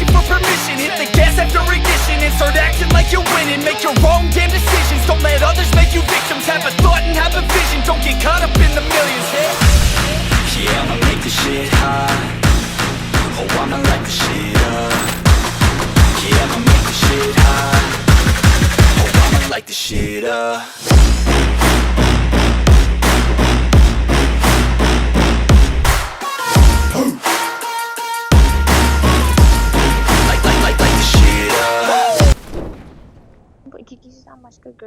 asking for permission. Hit the gas after ignition and start acting like you're winning. Make your own damn decisions. Don't let others make you victims. Have a thought and have a vision. Don't get caught up in the millions. Yeah, I'ma make this shit hot. Oh, I'ma light the shit up. Yeah, I'ma make this shit hot. Oh, I'ma light the shit up.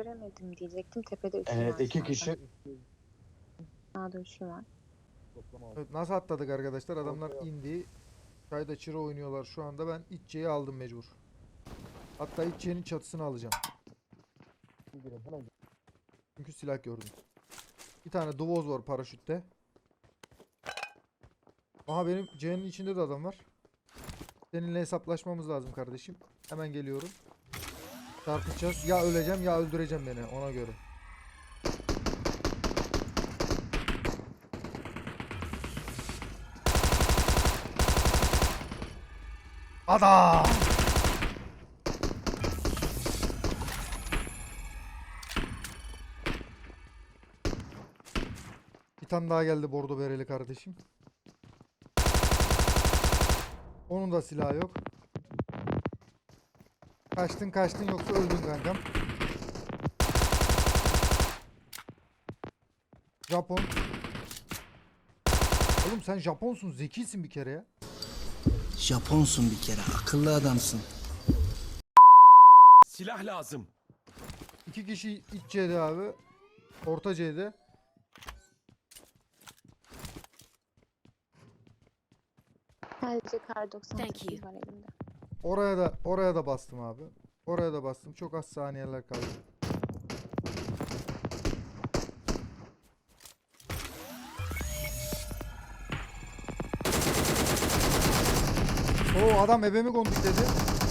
Göremedim diyecektim. Tepede üçü Evet var iki zaten. kişi. Sağda üçü var. Evet, nasıl atladık arkadaşlar? Adamlar indi. Çayda çıra oynuyorlar şu anda. Ben İtçe'yi aldım mecbur. Hatta İtçe'nin çatısını alacağım. Çünkü silah gördüm. Bir tane duvoz var paraşütte. Aha benim C'nin içinde de adam var. Seninle hesaplaşmamız lazım kardeşim. Hemen geliyorum. Çarpışacağız. Ya öleceğim ya öldüreceğim beni ona göre. Adam! Bir tane daha geldi bordo bereli kardeşim. Onun da silahı yok. Kaçtın kaçtın yoksa öldün kankam. Japon. Oğlum sen Japonsun zekisin bir kere ya. Japonsun bir kere, akıllı adamsın. Silah lazım. İki kişi iç C'de abi. Orta C'de. Sadece kar 98 Thank you. var elimde. Oraya da oraya da bastım abi. Oraya da bastım. Çok az saniyeler kaldı. Oo adam eve mi konduk dedi.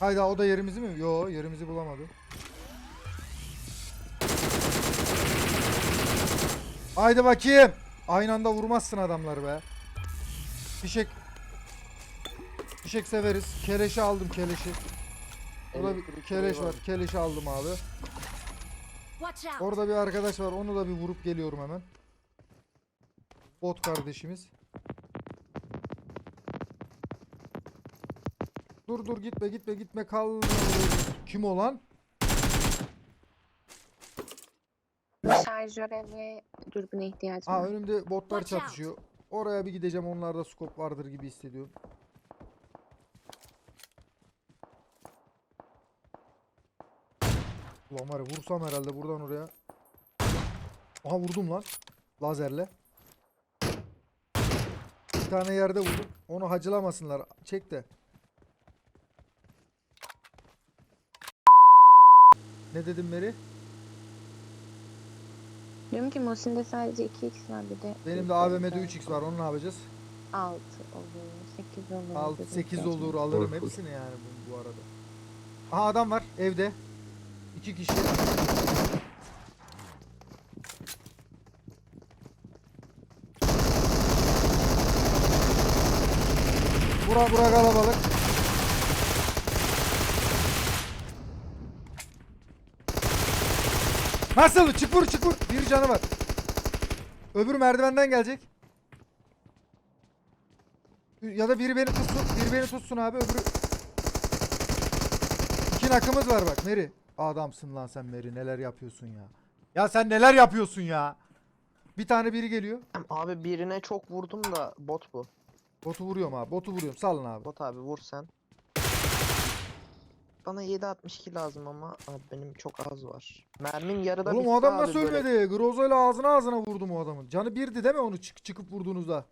Hayda o da yerimizi mi? Yo yerimizi bulamadı. Haydi bakayım. Aynı anda vurmazsın adamları be. Fişek. Fişek severiz. Keleşi aldım keleşi. Burada bir keleş var. Keleşi aldım abi. Orada bir arkadaş var. Onu da bir vurup geliyorum hemen. Bot kardeşimiz. Dur dur gitme gitme gitme kal. Kim o lan? Şarjöre ve dürbüne ihtiyacım Ha var. önümde botlar Watch out. çatışıyor. Oraya bir gideceğim. Onlarda scope vardır gibi hissediyorum. Ulan var ya vursam herhalde buradan oraya. Aha vurdum lan. Lazerle. Bir tane yerde vurdum. Onu hacılamasınlar. Çek de. Ne dedim Meri? Diyorum ki Mosin'de sadece 2x var bir de. Benim de AVM'de 3x var. Onu ne yapacağız? 6 olur, 8 olur. 6 dürbün 8 ihtiyacım olur alırım hepsini yani bu, bu arada. Aha adam var evde. İki kişi. Bura bura kalabalık. Nasıl? Çık vur çık vur. Bir canı var. Öbür merdivenden gelecek. Ya da biri beni tutsun. Biri beni tutsun abi. Öbürü... İki nakımız var bak Meri. Adamsın lan sen Meri. Neler yapıyorsun ya. Ya sen neler yapıyorsun ya. Bir tane biri geliyor. Abi birine çok vurdum da bot bu. Botu vuruyorum abi. Botu vuruyorum. Salın abi. Bot abi vur sen. Bana 7.62 lazım ama abi benim çok az var. Mermin yarıda Oğlum o adam nasıl böyle. ölmedi? Groza ile ağzına ağzına vurdum o adamın. Canı birdi değil mi onu çık çıkıp vurduğunuzda?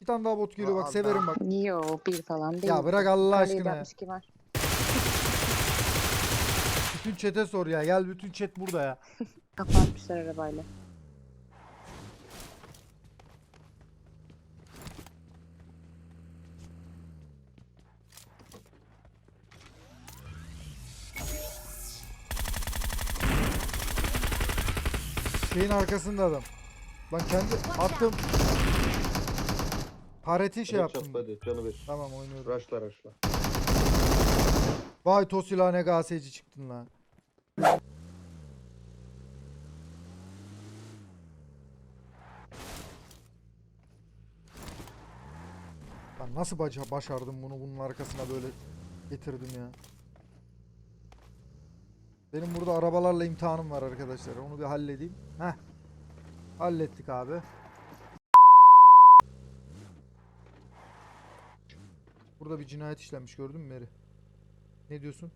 Bir tane daha bot geliyor bak Aa, severim bak. Yo bir falan değil. Ya bırak Allah aşkına ya. 762 var. Bütün chat'e sor ya. Gel bütün chat burada ya. Kafa atmışlar arabayla. Şeyin arkasında adam. Lan kendi attım. Pareti şey yaptım. Hadi canı bir. Tamam oynuyorum. Raşla raşla. Vay Tosila ne gaseci çıktın lan. Ben nasıl başardım bunu bunun arkasına böyle getirdim ya. Benim burada arabalarla imtihanım var arkadaşlar. Onu bir halledeyim. Heh. Hallettik abi. Burada bir cinayet işlenmiş gördün mü Meri? Ne diyorsun?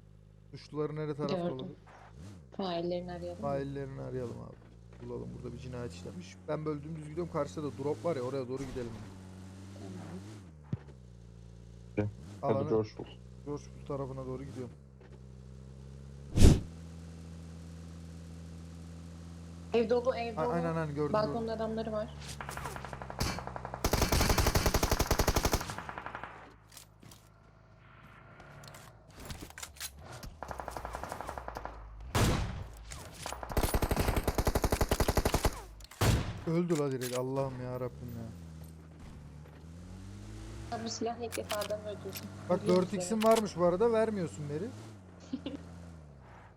Suçluları nere tarafta Gördüm. olabilir? Faillerini arayalım. Faillerini arayalım abi. Bulalım burada bir cinayet işlenmiş. Ben böyle dümdüz gidiyorum karşıda da drop var ya oraya doğru gidelim. Tamam. Hadi Alanı coşkul. George Bull tarafına doğru gidiyorum. Ev dolu ev dolu. Aynen aynen gördüm. Balkonda adamları var. Öldü la direkt Allah'ım ya Rabbim ya. Bu silah ilk defa adam öldürsün. Bak Biliyor 4x'in varmış bu arada vermiyorsun Meri.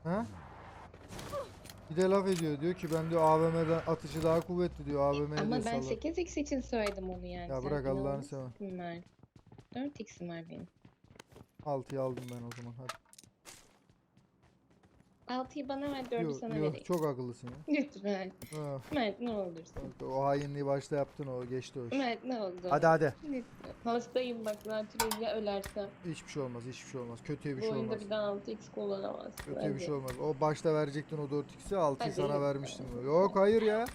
ha? Bir de laf ediyor diyor ki ben diyor AVM'den atışı daha kuvvetli diyor AVM'ye Ama ben salak. 8x için söyledim onu yani. Ya bırak Allah'ını seven. Bunlar. 4x'im var benim. 6'yı aldım ben o zaman hadi. 6'yı bana ver 4'ü Yok, sana yok vereyim. çok akıllısın ya. Lütfen. Ha, Mert ne olursun. o hainliği başta yaptın o geçti o iş. Mert ne oldu? Hadi hadi. Lütfen. Hastayım bak zatürre ya ölersem. Hiçbir şey olmaz hiçbir şey olmaz. Kötüye bir Bu şey oyunda olmaz. bir daha 6x kullanamazsın. Kötüye bir şey olmaz. O başta verecektin o 4x'i 6'yı Hadi sana vermiştim. Yok hayır ya.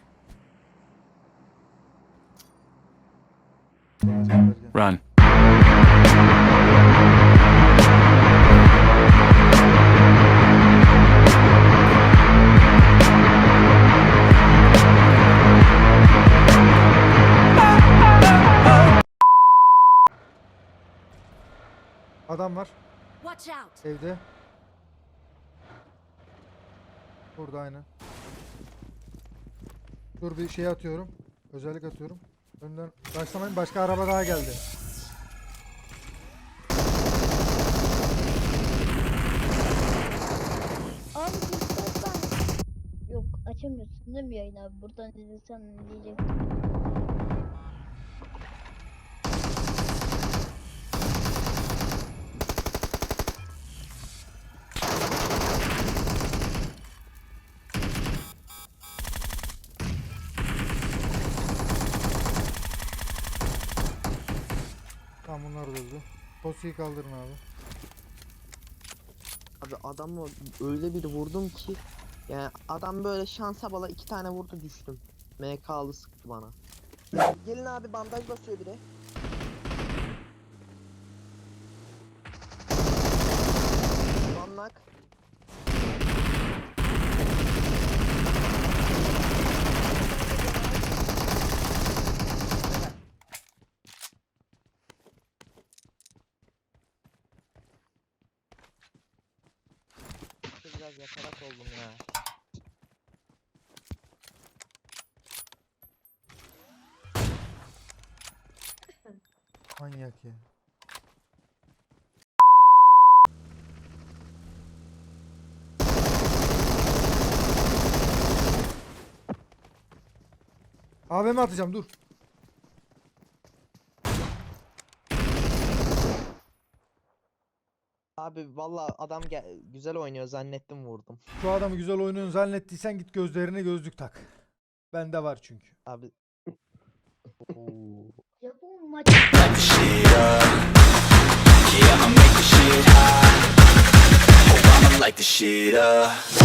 Run. Adam var Watch out! evde. Burada aynen. Dur bir şey atıyorum. Özellik atıyorum. Önden başlamayın başka araba daha geldi. Abi Yok açamıyorsun değil mi yayın abi? Buradan izlesen diyecek. Tamam bunlar da öldü. Posiyi kaldırın abi. Abi adamı öyle bir vurdum ki yani adam böyle şansa bala iki tane vurdu düştüm. MK'lı sıktı bana. Gelin abi bandaj basıyor biri. Banlak. Biraz yatarak oldum ya. Manyak ya. AVM atacağım dur. Abi valla adam gel- güzel oynuyor zannettim vurdum. Şu adamı güzel oynuyorsun zannettiysen git gözlerine gözlük tak. Bende var çünkü. Abi. Oo. Maç shit hot. Oh, I'ma light the shit up.